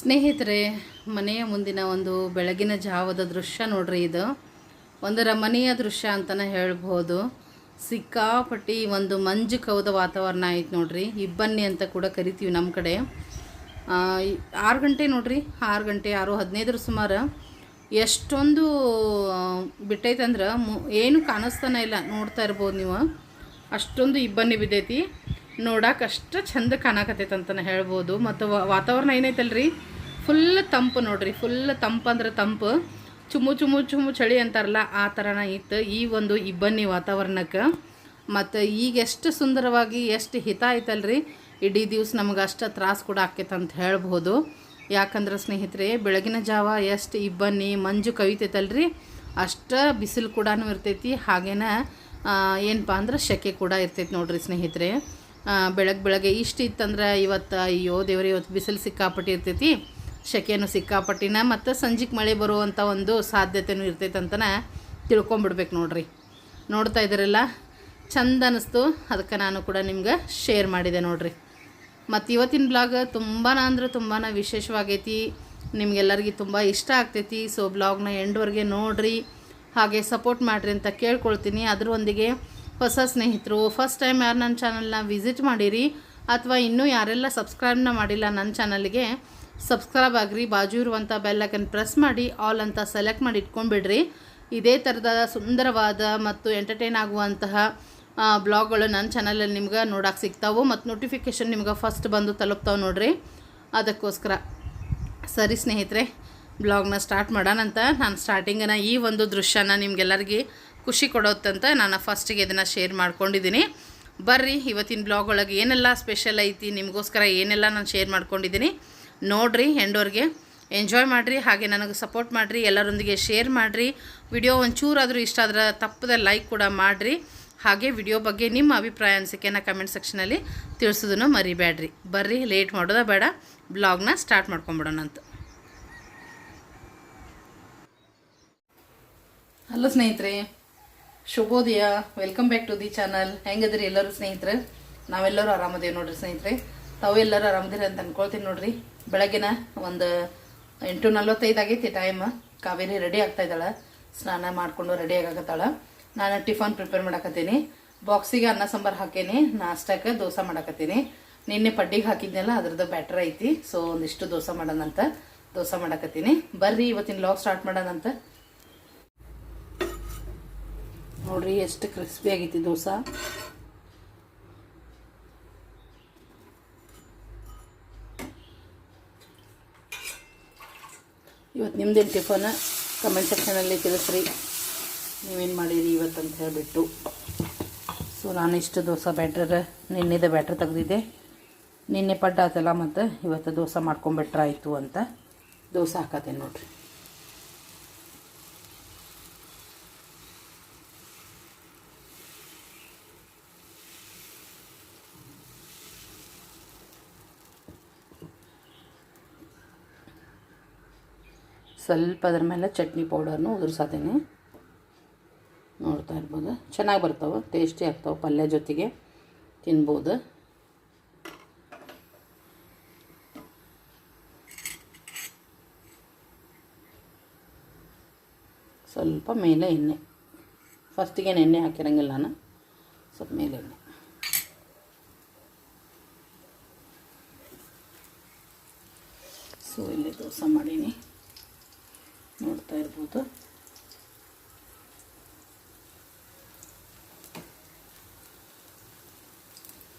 ಸ್ನೇಹಿತರೆ, ಮನೆಯ ಮುಂದಿನ ಒಂದು ಬೆಳಗಿನ ಜಾವದ ದೃಶ್ಯ ನೋಡ್ರಿ ಇದು. ಒಂದು ರಮಣೀಯ ದೃಶ್ಯ ಅಂತಲೇ ಹೇಳ್ಬೋದು ಸಿಕ್ಕಾಪಟ್ಟಿ ಒಂದು ಮಂಜು ಕವಿದ ವಾತಾವರಣ ಐತೆ ನೋಡ್ರಿ. ಇಬ್ಬನ್ನಿ ಅಂತ ಕೂಡ ಕರಿತೀವಿ ನಮ್ಮ ಕಡೆ. ಆರು ಗಂಟೆ ನೋಡ್ರಿ. ಆರು ಗಂಟೆ, ಆರು, ಹದಿನೈದರ ಸುಮಾರು. ಎಷ್ಟೊಂದು ಬಿಟ್ಟೈತಂದ್ರೆ ಮು, ಏನು ಕಾಣಿಸ್ತಾನೆ ಇಲ್ಲ. ನೋಡ್ತಾ ಇರ್ಬೋದು ನೀವು. ಅಷ್ಟೊಂದು ಇಬ್ಬನಿ ಬಿದ್ದೈತಿ. ನೋಡಕ್ಕೆ ಚಂದ ಕಾಣಕತ್ತೈತೆ ಅಂತಲೇ ಹೇಳ್ಬೋದು. ಮತ್ತು ವಾತಾವರಣ ಏನೈತಲ್ರಿ? ಫುಲ್ ತಂಪು ನೋಡ್ರಿ, ಫುಲ್ ತಂಪು ಅಂದ್ರೆ ತಂಪು. ಚುಮು ಚುಮು ಚುಮು ಚಳಿ ಅಂತಾರಲ್ಲ, ಆ ಥರನ ಇತ್ತು. ಈ ಒಂದು ಇಬ್ಬನಿ ವಾತಾವರಣಕ್ಕೆ. ಮತ್ತು ಈಗ ಎಷ್ಟು ಸುಂದರವಾಗಿ, ಎಷ್ಟು ಹಿತ ಐತಲ್ರಿ. ಇಡೀ ದಿವ್ಸ ನಮ್ಗೆ ಅಷ್ಟು ತ್ರಾಸು ಕೂಡ ಆಕೈತೆ ಅಂತ ಹೇಳ್ಬೋದು ಯಾಕಂದ್ರೆ ಸ್ನೇಹಿತರೆ, ಬೆಳಗಿನ ಜಾವ ಎಷ್ಟು ಇಬ್ಬನಿ, ಮಂಜು ಕವಿತೈತಲ್ರಿ. ಅಷ್ಟು ಬಿಸಿಲು ಕೂಡ ಇರ್ತೈತಿ. ಹಾಗೇನ ಏನಪ್ಪ ಅಂದ್ರೆ ಸೆಕೆ ಕೂಡ ಇರ್ತೈತಿ ನೋಡ್ರಿ ಸ್ನೇಹಿತರೆ. ಬೆಳಗ್ಗೆ ಬೆಳಗ್ಗೆ ಇಷ್ಟು ಇತ್ತಂದ್ರೆ ಇವತ್ತು, ಅಯ್ಯೋ ದೇವ್ರಿ, ಇವತ್ತು ಬಿಸಿಲು ಸಿಕ್ಕಾಪಟ್ಟಿ ಸೆಕೆನೂ ಸಿಕ್ಕಾಪಟ್ಟಿನ ಮತ್ತು ಸಂಜೆಗೆ ಮಳೆ ಬರುವಂಥ ಒಂದು ಸಾಧ್ಯತೆಯೂ ಇರ್ತೈತೆ ಅಂತನ ತಿಳ್ಕೊಂಬಿಡ್ಬೇಕು ನೋಡ್ರಿ. ನೋಡ್ತಾ ಇದ್ದೀರಲ್ಲ? ಚಂದ ಅನ್ನಿಸ್ತು ಅದಕ್ಕೆ ನಾನು ಕೂಡ ನಿಮ್ಗೆ ಶೇರ್ ಮಾಡಿದೆ ನೋಡ್ರಿ. ಮತ್ತು ಇವತ್ತಿನ ಬ್ಲಾಗ್ ತುಂಬಾ ಅಂದ್ರೆ ತುಂಬಾ ವಿಶೇಷವಾಗೈತಿ. ನಿಮ್ಗೆಲ್ಲರಿಗೆ ತುಂಬ ಇಷ್ಟ ಆಗ್ತೈತಿ. ಸೊ ಬ್ಲಾಗ್ನ ಎಂಡ್ವರೆಗೆ ನೋಡ್ರಿ. ಹಾಗೆ ಸಪೋರ್ಟ್ ಮಾಡಿರಿ ಅಂತ ಕೇಳ್ಕೊಳ್ತೀನಿ. ಅದರೊಂದಿಗೆ ಹೊಸ ಸ್ನೇಹಿತರು ಫಸ್ಟ್ ಟೈಮ್ ಯಾರು ನನ್ನ ಚಾನಲ್ನ ವಿಸಿಟ್ ಮಾಡಿರಿ ಅಥವಾ ಇನ್ನೂ ಯಾರೆಲ್ಲ ಸಬ್ಸ್ಕ್ರೈಬ್ನ ಮಾಡಿಲ್ಲ ನನ್ನ ಚಾನಲ್ಗೆ ಸಬ್ಸ್ಕ್ರೈಬ್ ಆಗಿರಿ, ಬಾಜು ಇರುವಂಥ ಬೆಲ್ಲೈಕನ್ ಪ್ರೆಸ್ ಮಾಡಿ ಆಲ್ ಅಂತ ಸೆಲೆಕ್ಟ್ ಮಾಡಿ ಇಟ್ಕೊಂಡ್ಬಿಡ್ರಿ. ಇದೇ ಥರದ ಸುಂದರವಾದ ಮತ್ತು ಎಂಟರ್ಟೈನ್ ಆಗುವಂತಹ ಬ್ಲಾಗ್ಗಳು ನನ್ನ ಚಾನಲಲ್ಲಿ ನಿಮ್ಗೆ ನೋಡೋಕೆ ಸಿಗ್ತಾವೆ ಮತ್ತು ನೋಟಿಫಿಕೇಷನ್ ನಿಮ್ಗೆ ಫಸ್ಟ್ ಬಂದು ತಲುಪ್ತಾವೆ ನೋಡ್ರಿ. ಅದಕ್ಕೋಸ್ಕರ. ಸರಿ ಸ್ನೇಹಿತರೆ ಬ್ಲಾಗ್ನ ಸ್ಟಾರ್ಟ್ ಮಾಡೋಣಂತ ನಾನು ಸ್ಟಾರ್ಟಿಂಗನ್ನು ಈ ಒಂದು ದೃಶ್ಯನ ನಿಮ್ಗೆಲ್ಲರಿಗೆ ಖುಷಿ ಕೊಡೋತ್ತಂತ ನಾನು ಫಸ್ಟಿಗೆ ಇದನ್ನು ಶೇರ್ ಮಾಡ್ಕೊಂಡಿದ್ದೀನಿ ಬರ್ರಿ, ಇವತ್ತಿನ ಬ್ಲಾಗ್ ಒಳಗೆ ಏನೆಲ್ಲ ಸ್ಪೆಷಲ್ ಐತಿ, ನಿಮಗೋಸ್ಕರ ಏನೆಲ್ಲ ನಾನು ಶೇರ್ ಮಾಡ್ಕೊಂಡಿದ್ದೀನಿ, ನೋಡಿರಿ ಹೆಂಡೋರಿಗೆ. ಎಂಜಾಯ್ ಮಾಡಿರಿ, ಹಾಗೆ ನನಗೆ ಸಪೋರ್ಟ್ ಮಾಡಿರಿ, ಎಲ್ಲರೊಂದಿಗೆ ಶೇರ್ ಮಾಡಿರಿ. ವಿಡಿಯೋ ಒಂಚೂರಾದರೂ ಇಷ್ಟ ಆದ್ರೆ ತಪ್ಪದೆ ಲೈಕ್ ಕೂಡ ಮಾಡಿರಿ. ಹಾಗೆ ವಿಡಿಯೋ ಬಗ್ಗೆ ನಿಮ್ಮ ಅಭಿಪ್ರಾಯ, ಅನಿಸಿಕೆನ ಕಮೆಂಟ್ ಸೆಕ್ಷನಲ್ಲಿ ತಿಳಿಸೋದನ್ನು ಮರಿಬೇಡ್ರಿ. ಬರ್ರಿ ಲೇಟ್ ಮಾಡೋದ ಬೇಡ ಬ್ಲಾಗ್ನ ಸ್ಟಾರ್ಟ್ ಮಾಡ್ಕೊಂಬಿಡೋಣ ಅಂತ. ಹಲೋ ಸ್ನೇಹಿತರೆ. ಶುಭೋದಯ welcome back to the channel ಹೆಂಗದ್ರಿ ಎಲ್ಲರೂ ಸ್ನೇಹಿತರೆ? ನಾವೆಲ್ಲರೂ ಆರಾಮದೇವಿ ನೋಡ್ರಿ ಸ್ನೇಹಿತರೆ. ತಾವೆಲ್ಲರೂ ಆರಾಮದಿರಿ ಅಂತ ಅನ್ಕೊಳ್ತೀನಿ ನೋಡ್ರಿ. ಬೆಳಗ್ಗೆನ ಒಂದು ಎಂಟು ನಲ್ವತ್ತೈದು ಆಗೈತಿ ಟೈಮ್ ಕಾವೇರಿ ರೆಡಿ ಆಗ್ತಾ ಇದ್ದಾಳೆ. ಸ್ನಾನ ಮಾಡಿಕೊಂಡು ರೆಡಿ ಆಗಕತ್ತಾಳ. ನಾನು ಟಿಫನ್ ಪ್ರಿಪೇರ್ ಮಾಡಕತ್ತೀನಿ. ಬಾಕ್ಸಿಗೆ ಅನ್ನ ಸಾಂಬಾರು ಹಾಕೇನಿ, ನಾಷ್ಟಕ್ಕೆ ದೋಸೆ ಮಾಡಕತ್ತೀನಿ. ನಿನ್ನೆ ಪಡ್ಡಿಗೆ ಹಾಕಿದ್ನಲ್ಲ, ಅದ್ರದ್ದು ಬ್ಯಾಟ್ರ್ ಐತಿ. ಸೊ ಒಂದಿಷ್ಟು ದೋಸೆ ಮಾಡೋಣಂತ, ದೋಸೆ ಮಾಡಕತ್ತೀನಿ. ಬರ್ರಿ, ಇವತ್ತಿನ ಲಾಗ್ ಸ್ಟಾರ್ಟ್ ಮಾಡೋಣಂತ. ನೋಡ್ರಿ, ಎಷ್ಟು ಕ್ರಿಸ್ಪಿ ಆಗೈತಿ ದೋಸೆ. ಇವತ್ತು ನಿಮ್ದೇನು ಟಿಫನ್ ಕಮೆಂಟ್ ಸೆಕ್ಷನಲ್ಲಿ ತಿಳಿಸ್ರಿ. ನೀವೇನು ಮಾಡಿರಿ ಇವತ್ತು ಅಂತ ಹೇಳಿಬಿಟ್ಟು. ಸೊ ನಾನು ಇಷ್ಟು ದೋಸೆ ಬ್ಯಾಟ್ರ್ ನಿನ್ನೆದ ಬ್ಯಾಟ್ರ್ ತೆಗೆದಿದ್ದೆ. ನಿನ್ನೆ ಪಡ್ಡ ಆತಲ್ಲ ಮತ್ತು ಇವತ್ತು ದೋಸೆ ಮಾಡ್ಕೊಂಬಿಟ್ರೆ ಆಯಿತು ಅಂತ ದೋಸೆ ಹಾಕತ್ತೇನೆ ನೋಡ್ರಿ. ಸ್ವಲ್ಪ ಅದ್ರ ಮೇಲೆ ಚಟ್ನಿ ಪೌಡರ್ನು ಉದುರ್ಸತೀನಿ. ನೋಡ್ತಾ ಇರ್ಬೋದು. ಚೆನ್ನಾಗಿ ಬರ್ತಾವೆ ಟೇಸ್ಟಿ ಆಗ್ತಾವೆ ಪಲ್ಯ ಜೊತೆಗೆ. ತಿನ್ಬೋದು. ಸ್ವಲ್ಪ ಮೇಲೆ ಎಣ್ಣೆ. ಫಸ್ಟಿಗೆ ಎಣ್ಣೆ ಹಾಕಿರಂಗಿಲ್ಲ ನಾನು. ಸ್ವಲ್ಪ ಮೇಲೆ ಎಣ್ಣೆ. ಸೊ, ಇಲ್ಲಿ ದೋಸೆ ಮಾಡೀನಿ. ನೋಡ್ತಾ ಇರ್ಬೋದು.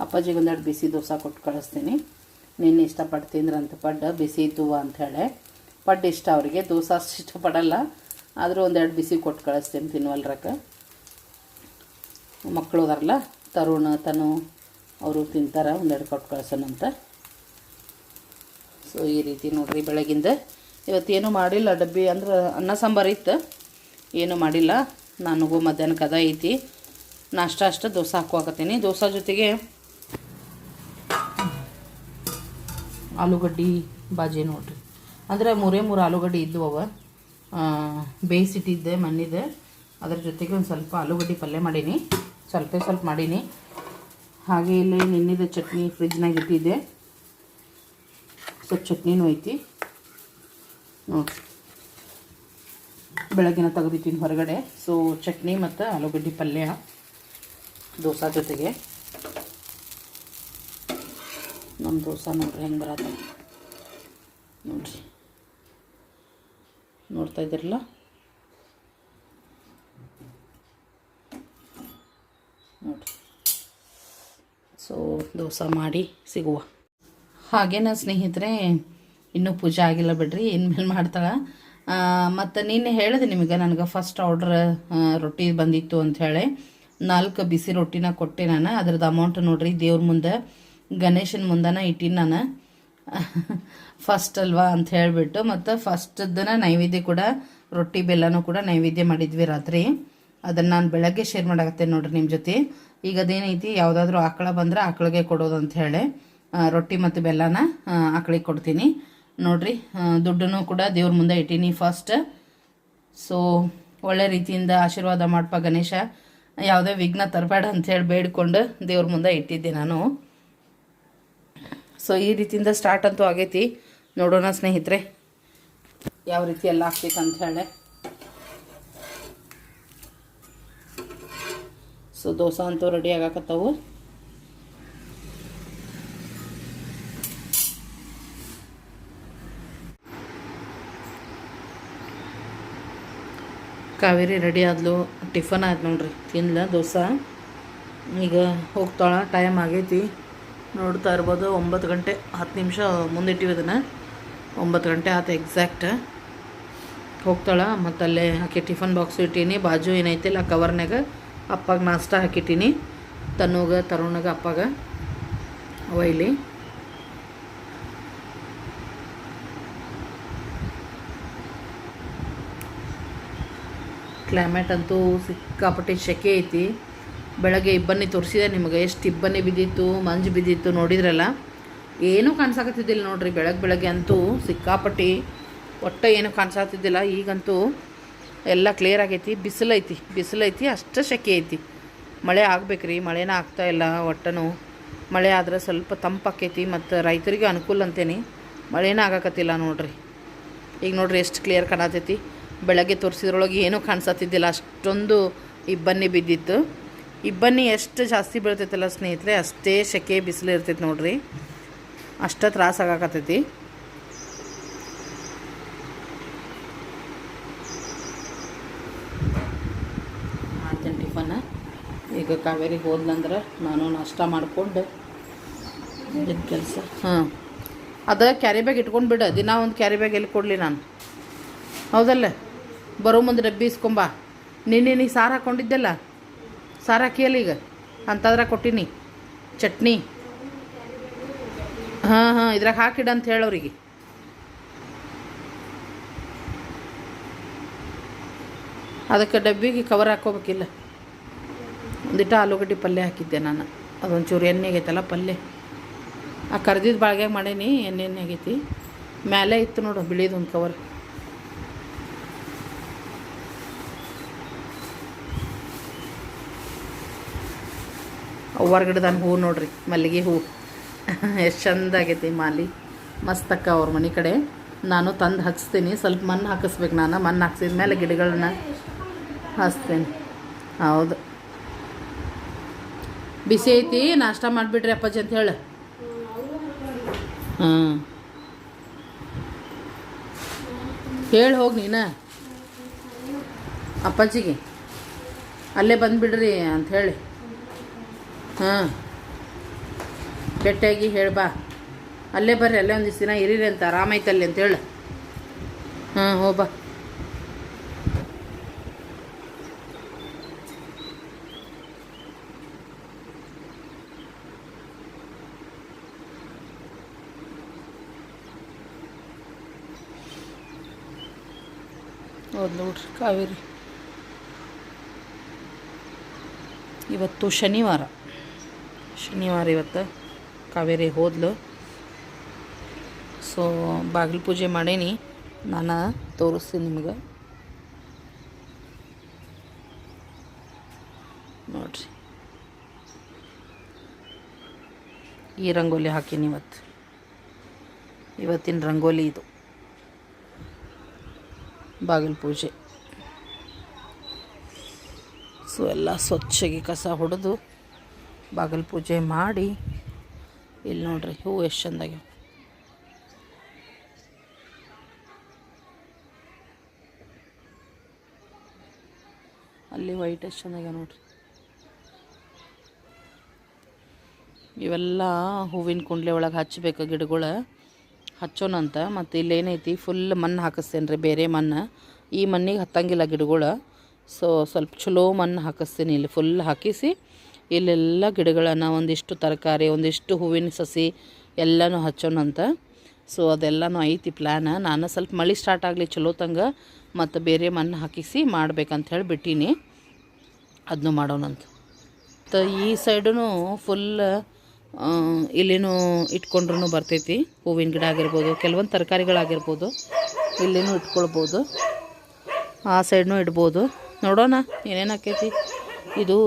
ಅಪ್ಪಾಜಿಗೆ ಒಂದೆರಡು ಬಿಸಿ ದೋಸೆ ಕೊಟ್ಟು ಕಳಿಸ್ತೀನಿ. ನಿನ್ನೆ ಇಷ್ಟಪಟ್ಟು ತಿಂದ್ರಂತ ಪಡ್ಡ, ಬಿಸಿ ಇದ್ದುವ ಅಂಥೇಳಿ ಪಡ್ಡು ಇಷ್ಟ ಅವರಿಗೆ, ದೋಸೆ ಅಷ್ಟು ಇಷ್ಟಪಡಲ್ಲ. ಆದರೂ ಒಂದೆರಡು ಬಿಸಿ ಕೊಟ್ಟು ಕಳಿಸ್ತೀನಿ ತಿನ್ನುವಲ್ರಕ್ಕ ಮಕ್ಕಳು ಅದಾರಲ್ಲ, ತರುಣ, ತನು, ಅವರು ತಿಂತಾರೆ, ಒಂದೆರಡು ಕೊಟ್ಟು ಕಳ್ಸೋಣಂತ. ಸೊ ಈ ರೀತಿ ನೋಡಿರಿ ಬೆಳಗಿಂದ. ಇವತ್ತೇನು ಮಾಡಿಲ್ಲ, ಡಬ್ಬಿ ಅಂದ್ರೆ ಅನ್ನ ಸಾಂಬಾರು ಇತ್ತು. ಏನೂ ಮಾಡಿಲ್ಲ. ನನಗೂ ಮಧ್ಯಾಹ್ನಕ್ಕೆ ಅದ ಐತಿ. ನಾಷ್ಟ ಅಷ್ಟು ದೋಸೆ ಹಾಕುವಾಕತ್ತೀನಿ. ದೋಸೆ ಜೊತೆಗೆ ಆಲೂಗಡ್ಡೆ ಬಾಜಿ ನೋಡ್ರಿ. ಅಂದ್ರೆ ಮೂರೇ ಮೂರು ಆಲೂಗಡ್ಡೆ ಇದ್ವು ಅವ. ಬೇಯಿಸಿಟ್ಟಿದ್ದೆ ಮಣ್ಣಿದೆ. ಅದ್ರ ಜೊತೆಗೆ ಒಂದು ಸ್ವಲ್ಪ ಆಲೂಗಡ್ಡೆ ಪಲ್ಯ ಮಾಡೀನಿ. ಸ್ವಲ್ಪ ಸ್ವಲ್ಪ ಮಾಡೀನಿ. ಹಾಗೆ ಇಲ್ಲಿ ನಿನ್ನಿದ ಚಟ್ನಿ ಫ್ರಿಜ್ನಾಗ ಇಟ್ಟಿದ್ದೆ. ಸ್ವಲ್ಪ ಚಟ್ನಿನೂ ಐತಿ. ನೋಡಿರಿ ಬೆಳಗ್ಗೆನ ತೆಗೆದಿಟ್ಟಿನಿ ಹೊರಗಡೆ. ಸೊ ಚಟ್ನಿ ಮತ್ತು ಆಲೂಗಡ್ಡೆ ಪಲ್ಯ, ದೋಸೆ ಜೊತೆಗೆ. ನಮ್ಮ ದೋಸೆ ನೋಡ್ರಿ ಹೆಂಗೆ ಬರತ್ತೆ. ನೋಡ್ರಿ. ನೋಡ್ತಾ ಇದ್ದೀರಲ್ಲ? ನೋಡ್ರಿ. ಸೊ ದೋಸೆ ಮಾಡಿ ಸಿಗುವ. ಹಾಗೇನ ಸ್ನೇಹಿತರೆ ಇನ್ನೂ ಪೂಜೆ ಆಗಿಲ್ಲ ಬಿಡ್ರಿ ಇನ್ಮೇಲೆ ಮಾಡ್ತಾಳೆ? ಮತ್ತು ನಿನ್ನೆ ಹೇಳಿದೆ ನಿಮಗೆ, ನನಗೆ ಫಸ್ಟ್ ಆರ್ಡ್ರ್ ರೊಟ್ಟಿ ಬಂದಿತ್ತು ಅಂಥೇಳಿ ನಾಲ್ಕು ಬಿಸಿ ರೊಟ್ಟಿನ ಕೊಟ್ಟೆ ನಾನು ಅದ್ರದ್ದು ಅಮೌಂಟ್ ನೋಡ್ರಿ, ದೇವ್ರ ಮುಂದೆ, ಗಣೇಶನ ಮುಂದನ ಇಟ್ಟಿನಿ ನಾನು. ಫಸ್ಟ್ ಅಲ್ವಾ ಅಂತ ಹೇಳಿಬಿಟ್ಟು, ಮತ್ತು ಫಸ್ಟದ್ದನ್ನ ನೈವೇದ್ಯ ಕೂಡ, ರೊಟ್ಟಿ ಬೆಲ್ಲನೂ ಕೂಡ ನೈವೇದ್ಯ ಮಾಡಿದ್ವಿ ರಾತ್ರಿ. ಅದನ್ನು ನಾನು ಬೆಳಗ್ಗೆ ಶೇರ್ ಮಾಡಾಕತ್ತೆ ನೋಡ್ರಿ ನಿಮ್ಮ ಜೊತೆ. ಈಗ ಅದೇನೈತಿ, ಯಾವುದಾದ್ರೂ ಆಕಳ ಬಂದರೆ ಆಕಳಿಗೆ ಕೊಡೋದು ಅಂತ ಹೇಳಿ. ರೊಟ್ಟಿ ಮತ್ತು ಬೆಲ್ಲನ ಆಕಳಿಗೆ ಕೊಡ್ತೀನಿ. ನೋಡ್ರಿ ದುಡ್ಡನ್ನು ಕೂಡ ದೇವ್ರ ಮುಂದೆ ಇಟ್ಟೀನಿ ಫಸ್ಟ್ ಸೊ ಒಳ್ಳೆ ರೀತಿಯಿಂದ ಆಶೀರ್ವಾದ ಮಾಡಪ್ಪ ಗಣೇಶ. ಯಾವುದೇ ವಿಘ್ನ ತರಬೇಡ ಅಂಥೇಳಿ ಬೇಡ್ಕೊಂಡು ದೇವ್ರ ಮುಂದೆ ಇಟ್ಟಿದ್ದೆ ನಾನು. ಸೊ ಈ ರೀತಿಯಿಂದ ಸ್ಟಾರ್ಟ್ ಅಂತೂ ಆಗೈತಿ. ನೋಡೋಣ ಸ್ನೇಹಿತರೆ, ಯಾವ ರೀತಿ ಎಲ್ಲ ಆಗ್ತೈತೆ ಅಂತ ಹೇಳಿ. ಸೊ ದೋಸೆ ಅಂತೂ ರೆಡಿ ಆಗಾಕತ್ತವು. ಕಾವೇರಿ ರೆಡಿ ಆದ್ಲು, ಟಿಫನ್ ಆಯ್ತು ನೋಡ್ರಿ, ತಿನ್ಲ, ದೋಸೆ. ಈಗ ಹೋಗ್ತಾಳ ಟೈಮ್ ಆಗೈತಿ. ನೋಡ್ತಾ ಇರ್ಬೋದು, ಒಂಬತ್ತು ಗಂಟೆ, ಹತ್ತು ನಿಮಿಷ ಮುಂದಿಟ್ಟಿವಿ ಅದನ್ನು. ಒಂಬತ್ತು ಗಂಟೆ ಆಯ್ತು ಎಕ್ಸಾಕ್ಟ್ ಹೋಗ್ತಾಳ ಮತ್ತು ಅಲ್ಲೇ ಆಕೆ ಟಿಫನ್ ಬಾಕ್ಸ್ ಇಟ್ಟೀನಿ, ಬಾಜು ಏನೈತಿಲ್ಲ ಕವರ್ನಾಗ ಅಪ್ಪಾಗ ನಾಷ್ಟ ಹಾಕಿಟ್ಟೀನಿ. ತನ್ನೋಗ ತರುಣಗ, ಅಪ್ಪಾಗ, ಒಯ್ಲಿ. ಕ್ಲೈಮೇಟ್ ಅಂತೂ ಸಿಕ್ಕಾಪಟ್ಟೆ ಸೆಕೆ ಐತಿ. ಬೆಳಗ್ಗೆ ಇಬ್ಬನಿ ತೋರಿಸಿದೆ ನಿಮಗೆ, ಎಷ್ಟು ಇಬ್ಬನಿ ಬಿದ್ದಿತ್ತು, ಮಂಜು ಬಿದ್ದಿತ್ತು ನೋಡಿದ್ರಲ್ಲ? ಏನೂ ಕಾಣಿಸಾಕತ್ತಿದ್ದಿಲ್ಲ ನೋಡ್ರಿ ಬೆಳಗ್ಗೆ ಬೆಳಗ್ಗೆ ಅಂತೂ ಸಿಕ್ಕಾಪಟ್ಟಿ ಒಟ್ಟು ಏನೂ ಕಾಣಿಸಾತಿದ್ದಿಲ್ಲ ಈಗಂತೂ ಎಲ್ಲ ಕ್ಲಿಯರ್ ಆಗೈತಿ ಬಿಸಿಲೈತಿ ಬಿಸಿಲೈತಿ ಅಷ್ಟು ಸೆಕೆ ಐತಿ. ಮಳೆ ಆಗ್ಬೇಕ್ರಿ, ಮಳೆನೇ ಇಲ್ಲ ಒಟ್ಟನು. ಮಳೆ ಆದ್ರೆ ಸ್ವಲ್ಪ ತಂಪಾಕೈತಿ ಮತ್ತು ರೈತರಿಗೆ ಅನುಕೂಲ ಅಂತೇನಿ. ಮಳೆನೇ ಆಗಾಕತ್ತಿಲ್ಲ ನೋಡ್ರಿ. ಈಗ ನೋಡ್ರಿ, ಎಷ್ಟು ಕ್ಲಿಯರ್ ಕಾಣತೈತಿ. ಬೆಳಗ್ಗೆ ತೋರಿಸಿದ್ರೊಳಗೆ ಏನೂ ಕಾಣಿಸತ್ತಿದ್ದಿಲ್ಲ. ಅಷ್ಟೊಂದು ಇಬ್ಬನಿ ಬಿದ್ದಿತ್ತು. ಇಬ್ಬನಿ ಎಷ್ಟು ಜಾಸ್ತಿ ಬೀಳ್ತೈತಲ್ಲ ಸ್ನೇಹಿತರೆ ಅಷ್ಟೇ ಸೆಕೆ ಬಿಸಿಲು ಇರ್ತೈತೆ ನೋಡ್ರಿ. ಅಷ್ಟು ತ್ರಾಸ ಆಗಾಕತ್ತೈತಿ. ಮಾಡ್ತೇನೆ ಟಿಫನ್. ಈಗ ಕಾವೇರಿ ಹೋದ್ಲಂದ್ರೆ ನಾನು ನಾಷ್ಟ ಮಾಡಿಕೊಂಡು ಕೆಲಸ. ಹಾಂ. ಅದ ಕ್ಯಾರಿ ಬ್ಯಾಗ್ ಇಟ್ಕೊಂಡು ಬಿಡ. ದಿನ ಒಂದು ಕ್ಯಾರಿ ಬ್ಯಾಗ್ ಎಲ್ಲಿ ಕೊಡಲಿ ನಾನು? ಹೌದಲ್ಲ? ಬರೋ ಮುಂದೆ ಡಬ್ಬಿ ಇಸ್ಕೊಂಬಾ ನಿನ್ನೆ ನೀ ಸಾರು ಹಾಕ್ಕೊಂಡಿದ್ದೆಲ್ಲ ಸಾರು ಹಾಕಿಯಲ್ಲ ಈಗ? ಅಂಥದ್ರಾಗ ಕೊಟ್ಟಿನಿ. ಚಟ್ನಿ. ಹಾಂ ಹಾಂ, ಇದ್ರಾಗ ಹಾಕಿಡ ಅಂತ ಹೇಳೋರಿಗೆ ಅದಕ್ಕೆ ಡಬ್ಬಿಗೆ ಕವರ್ ಹಾಕೋಬೇಕಿಲ್ಲ ಒಂದಿಟ್ಟು ಆಲೂಗಡ್ಡೆ ಪಲ್ಯ ಹಾಕಿದ್ದೆ ನಾನು. ಅದೊಂಚೂರು ಎಣ್ಣೆ ಆಗೈತಲ್ಲ ಪಲ್ಯ. ಆ ಕರ್ದಿದ್ದು ಬಾಳ್ಗೆ ಮಾಡೀನಿ, ಎಣ್ಣೆ ಎಣ್ಣೆ ಆಗೈತಿ. ಮೇಲೆ ಇತ್ತು ನೋಡು, ಬಿಳಿದು ಒಂದು ಕವರ್ ಅವ್ವರ ಗಿಡದಾನ ಹೂ ನೋಡ್ರಿ, ಮಲ್ಲಿಗೆ ಹೂ. ಎಷ್ಟು ಚಂದ ಆಗೈತಿ ಮಾಲಿ. ಮಸ್ತಕ್ಕ ಅವ್ರ ಮನೆ ಕಡೆ. ನಾನು ತಂದು ಹಚ್ತೀನಿ, ಸ್ವಲ್ಪ ಮಣ್ಣು ಹಾಕಿಸ್ಬೇಕು ನಾನು, ಮಣ್ಣು ಹಾಕ್ಸಿದ ಮೇಲೆ ಗಿಡಗಳನ್ನ ಹಚ್ತೀನಿ. ಹೌದು. ಬಿಸಿ ಐತಿ, ನಾಷ್ಟ ಮಾಡಿಬಿಡ್ರಿ ಅಪ್ಪಾಜಿ ಅಂತ ಹೇಳು. ಹೇಳಿ ಹೋಗಿ ನೀನು. ಅಪ್ಪಾಜಿಗೆ. ಅಲ್ಲೇ ಬಂದುಬಿಡ್ರಿ ಅಂತ ಹೇಳಿ. ಹಾಂ. ಗಟ್ಟಿಯಾಗಿ ಹೇಳ್ಬಾ ಅಲ್ಲೇ ಬರ್ರಿ, ಅಲ್ಲೇ ಒಂದಿಷ್ಟು ದಿನ ಇರೀರಿ ಅಂತ ಆರಾಮೈತಲ್ಲಿ ಅಂತ ಹೇಳು. ಹಾಂ ಹೋಗ್ಬಾ ಹೌದು ನೋಡ್ರಿ ಕಾವೇರಿ. ಇವತ್ತು ಶನಿವಾರ. ಶನಿವಾರ ಇವತ್ತು ಕಾವೇರಿ ಹೋದ್ಲು. ಸೊ ಬಾಗಿಲು ಪೂಜೆ ಮಾಡೇನಿ. ನಾನು ತೋರಿಸ್ತೀನಿ ನಿಮ್ಗೆ. ನೋಡ್ರಿ. ಈ ರಂಗೋಲಿ ಹಾಕೀನಿ ಇವತ್ತು. ಇವತ್ತಿನ ರಂಗೋಲಿ ಇದು. ಬಾಗಿಲು ಪೂಜೆ. ಸೊ ಎಲ್ಲ ಸ್ವಚ್ಛಗೆ ಕಸ ಹೊಡೆದು ಬಾಗಿಲು ಪೂಜೆ ಮಾಡಿ. ಇಲ್ಲಿ ನೋಡ್ರಿ ಹೂವು ಎಷ್ಟು ಚಂದಾಗಿ ಅಲ್ಲಿ ವೈಟ್ ಎಷ್ಟು ಚೆನ್ನಾಗ್ಯಾವ ನೋಡ್ರಿ. ಇವೆಲ್ಲ ಹೂವಿನ ಕುಂಡ್ಲೆ ಒಳಗೆ ಹಚ್ಚಬೇಕು ಗಿಡಗಳು ಹಚ್ಚೋಣಂತ ಮತ್ತು ಇಲ್ಲೇನೈತಿ ಫುಲ್ ಮಣ್ಣು ಹಾಕಿಸ್ತೇನೆ ರೀ, ಬೇರೆ ಮಣ್ಣು ಈ ಮಣ್ಣಿಗೆ ಹತ್ತಂಗಿಲ್ಲ ಗಿಡಗಳು, ಸೊ ಸ್ವಲ್ಪ ಚಲೋ ಮಣ್ಣು ಹಾಕಿಸ್ತೀನಿ ಇಲ್ಲಿ, ಫುಲ್ ಹಾಕಿಸಿ. ಇಲ್ಲೆಲ್ಲ ಗಿಡಗಳನ್ನು ಒಂದಿಷ್ಟು ತರಕಾರಿ, ಒಂದಿಷ್ಟು ಹೂವಿನ ಸಸಿ ಎಲ್ಲನೂ ಹಚ್ಚೋಣಂತ ಸೊ ಅದೆಲ್ಲನೂ ಐತಿ ಪ್ಲ್ಯಾನ ನಾನು ಸ್ವಲ್ಪ ಮಳೆ ಸ್ಟಾರ್ಟ್ ಆಗಲಿ ಚಲೋ ತಂಗ, ಮತ್ತು ಬೇರೆ ಮಣ್ಣು ಹಾಕಿಸಿ ಮಾಡ್ಬೇಕಂತ ಹೇಳಿ ಬಿಟ್ಟೀನಿ. ಅದನ್ನು ಮಾಡೋಣಂತ ಮತ್ತು ಈ ಸೈಡೂ ಫುಲ್ ಇಲ್ಲಿನೂ ಇಟ್ಕೊಂಡ್ರೂ ಬರ್ತೈತಿ. ಹೂವಿನ ಗಿಡ ಆಗಿರ್ಬೋದು, ಕೆಲವೊಂದು ತರಕಾರಿಗಳಾಗಿರ್ಬೋದು, ಇಲ್ಲಿನೂ ಇಟ್ಕೊಳ್ಬೋದು. ಆ ಸೈಡ್ನೂ ಇಡ್ಬೋದು. ನೋಡೋಣ, ಏನೇನು ಆಕೈತಿ? ಇದು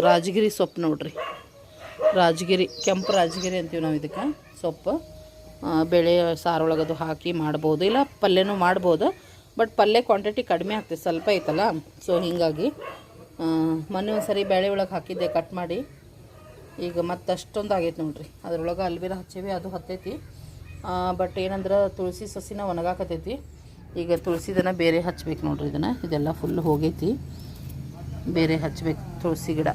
ರಾಜಗಿರಿ ಸೊಪ್ಪು ನೋಡ್ರಿ. ರಾಜಗಿರಿ, ಕೆಂಪು ರಾಜಗಿರಿ ಅಂತೀವಿ ನಾವು ಇದಕ್ಕೆ, ಸೊಪ್ಪು. ಬೆಳೆ ಸಾರೊಳಗದು ಹಾಕಿ ಮಾಡ್ಬೋದು. ಇಲ್ಲ, ಪಲ್ಯನೂ ಮಾಡ್ಬೋದು. ಬಟ್ ಪಲ್ಯ ಕ್ವಾಂಟಿಟಿ ಕಡಿಮೆ ಆಗ್ತದೆ, ಸ್ವಲ್ಪ ಐತಲ್ಲ. ಸೊ ಹೀಗಾಗಿ ಮೊನ್ನೆ ಒಂದು ಸರಿ ಬೇಳೆ ಒಳಗೆ ಹಾಕಿದ್ದೆ ಕಟ್ ಮಾಡಿ. ಈಗ ಮತ್ತೆ ಅಷ್ಟೊಂದು ಆಗೈತೆ ನೋಡ್ರಿ. ಅದ್ರೊಳಗೆ ಅಲ್ವಿರ ಹಚ್ಚೇವಿ, ಅದು ಹತ್ತೈತಿ. ಬಟ್ ಏನಂದ್ರೆ, ತುಳಸಿ ಸಸಿನ ಒಣಗಾಕತೈತಿ. ಈಗ ತುಳಸಿದನ್ನ ಬೇರೆ ಹಚ್ಬೇಕು ನೋಡ್ರಿ ಇದನ್ನು. ಇದೆಲ್ಲ ಫುಲ್ ಹೋಗೈತಿ. ಬೇರೆ ಹಚ್ಚಬೇಕು ತುಳಸಿ ಗಿಡ.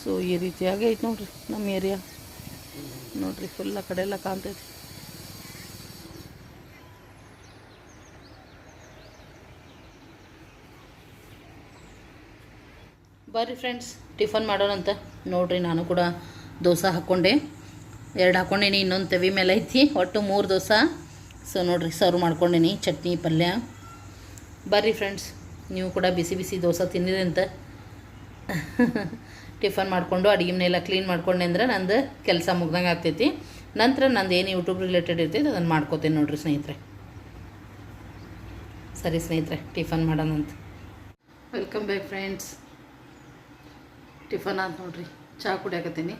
ಸೊ ಈ ರೀತಿಯಾಗಿ ಐತೆ ನೋಡ್ರಿ ನಮ್ಮ ಏರಿಯಾ ನೋಡ್ರಿ ಫುಲ್ ಆ ಕಡೆ ಎಲ್ಲ ಕಾಣ್ತೈತಿ ಬರ್ರಿ ಫ್ರೆಂಡ್ಸ್ ಟಿಫನ್ ಮಾಡೋಣಂತ. ನೋಡ್ರಿ, ನಾನು ಕೂಡ ದೋಸೆ ಹಾಕ್ಕೊಂಡೆ. ಎರಡು ಹಾಕ್ಕೊಂಡೇನಿ ಇನ್ನೊಂದು ತವಿ ಮೇಲೆ ಐತಿ. ಒಟ್ಟು ಮೂರು ದೋಸೆ. ಸೊ ನೋಡಿರಿ ಸರ್ವ್ ಮಾಡ್ಕೊಂಡೇನಿ. ಚಟ್ನಿ, ಪಲ್ಯ. ಬರ್ರಿ ಫ್ರೆಂಡ್ಸ್ ನೀವು ಕೂಡ ಬಿಸಿ ಬಿಸಿ ದೋಸೆ ತಿನ್ನಿರಿ ಅಂತ. ಟಿಫನ್ ಮಾಡಿಕೊಂಡು ಅಡುಗೆ ಮನೆಯೆಲ್ಲ ಕ್ಲೀನ್ ಮಾಡ್ಕೊಂಡೆ ಅಂದ್ರೆ ನಂದು ಕೆಲಸ ಮುಗ್ದಂಗೆ ಆಗ್ತೈತಿ. ನಂತರ ನಂದು ಏನು ಯೂಟ್ಯೂಬ್ ರಿಲೇಟೆಡ್ ಇರ್ತೈತೆ, ಅದನ್ನು ಮಾಡ್ಕೋತೀನಿ ನೋಡಿರಿ ಸ್ನೇಹಿತರೆ. ಸರಿ ಸ್ನೇಹಿತರೆ, ಟಿಫನ್ ಮಾಡೋಣಂತ ವೆಲ್ಕಮ್ ಬ್ಯಾಕ್ ಫ್ರೆಂಡ್ಸ್ ಟಿಫನ್ ಅಂತ ನೋಡಿರಿ ಚಹಾ ಕುಡಿಯಾಕತ್ತೀನಿ.